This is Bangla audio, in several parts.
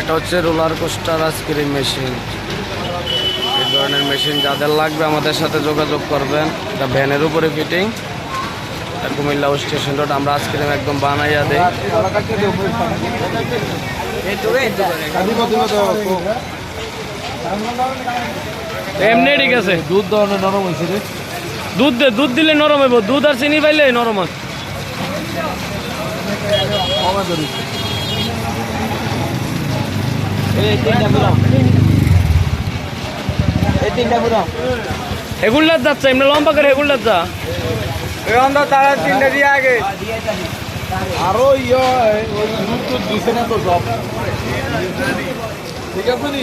এটা হচ্ছে রোলার কোস্টার আইসক্রিম মেশিন। এই ধরনের মেশিন যাদের লাগবে আমাদের সাথে যোগাযোগ করবেন। এটা ভ্যানের উপরে ফিটিং। এটা কুমিল্লা স্টেশন রোড আমরা আইসক্রিম একদম বানাইয়া দেই। এমনি ঠিক আছে। দুধ দেওয়ানো নরম হয়েছে রে। দুধ দে দুধ দিলে নরম হইব। দুধ আর চিনি পাইলে নরম হয়। হেগুল্লার যাচ্ছে এমনি লম্বা করে হেগুল্লার যা তারা তিনটা দিয়ে আগে। আরও ইয়ে দিছে না তো সব। ঠিক আছে নি?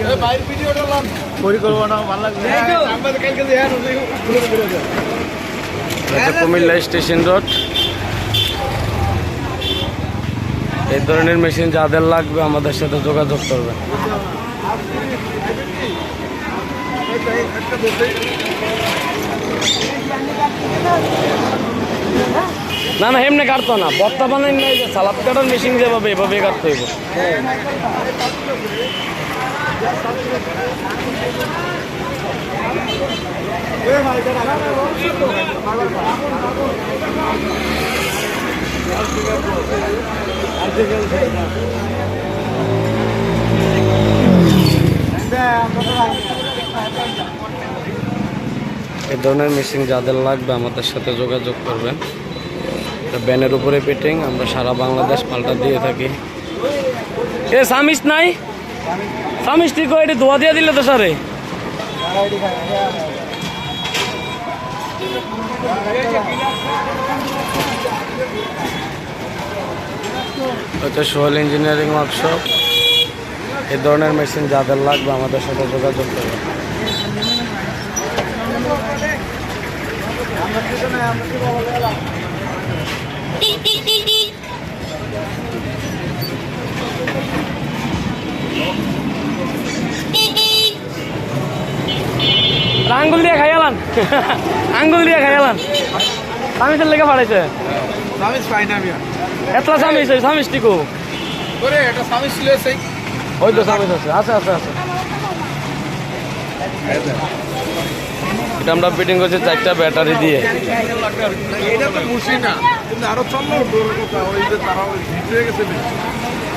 এই বাইর ভিডিওটা পরিকল্পনা ভালো লাগবে আমাদের কালকে দেখার এটা কুমিল্লা স্টেশন রোড। এই ধরনের মেশিন যাদের লাগবে আমাদের সাথে যোগাযোগ করবে। না না, এমনি কাটতো না। বর্তা বানাই নাই যে সালাদ কাটার মেশিন যেভাবে এভাবে কাটতে হইব। এই ধরনের মেশিন যাদের লাগবে আমাদের সাথে যোগাযোগ করবেন। ব্যানের উপরে পেটিং আমরা সারা বাংলাদেশ পাল্টা দিয়ে থাকি। এ সামিস নাই? সামিস ঠিক এটি ধোয়া দিয়ে দিলে তো স্যারে হচ্ছে সোহেল ইঞ্জিনিয়ারিং ওয়ার্কশপ। এই ধরনের মেশিন যাদের লাগবে আমাদের সাথে যোগাযোগ করবেন। আঙ্গুল দিয়ে খাইয়ালান আঙ্গুল দিয়ে খাইয়ালান সামিসের লেগে পাঠাইছে সামিস পাই না মিয়া এতলা সামিস ওই সামিস টিকু করে এটা সামিস ছিল সেই ওই তো সামিস আছে আছে আছে আছে। এটা আমরা ফিটিং করছি চারটা ব্যাটারি দিয়ে। এটা তো মুশি না কিন্তু আরও চলল কথা ওই যে তারা গেছে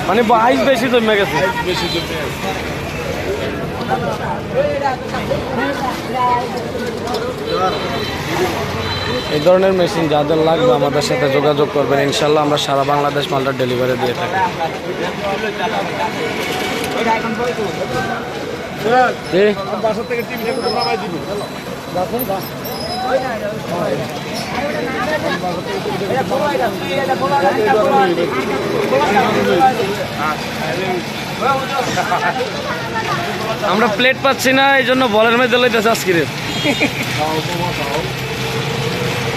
মানে আইস বেশি জমে গেছে। বেশি জমে আছে। এই ধরনের মেশিন যাদের লাগবে আমাদের সাথে যোগাযোগ করবেন। ইনশাল্লাহ আমরা সারা বাংলাদেশ মালটা ডেলিভারি দিয়ে থাকি। থেকে আমরা প্লেট পাচ্ছি না এই জন্য বলের মধ্যে লইতেছে আজকে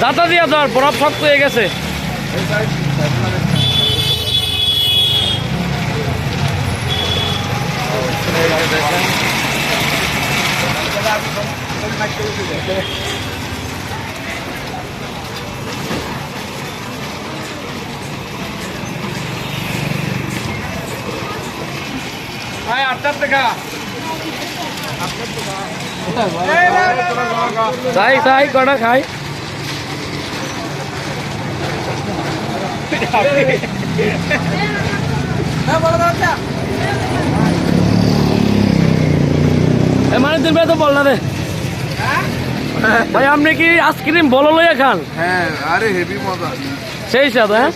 দাতা দিয়া ধর বরফ শক্ত হয়ে গেছে। খাই খাই কটা খাই। এ মানে দিন তো বল না রে ভাই আপনি কি আইসক্রিম বলো লইয়া খান? হ্যাঁ আরে হেভি মজা। সেই সাথে হ্যাঁ?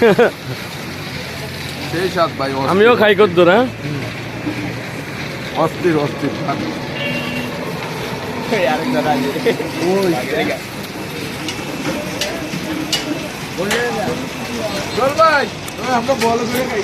সেই স্বাদ ভাই অস্থির। আমিও খাই করতো হ্যাঁ? অস্থির অস্থির চল ভাই আমরা বল করে খাই।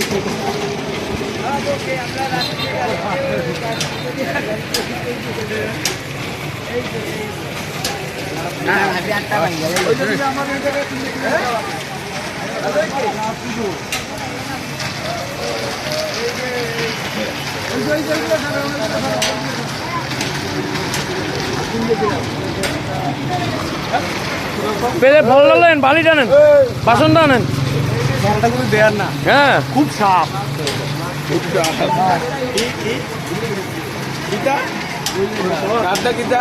পেলে ফল নেন বালি টানেন মালটা কিন্তু দেয়ার না। হ্যাঁ। খুব সাপ কিটা কাঠটা কিটা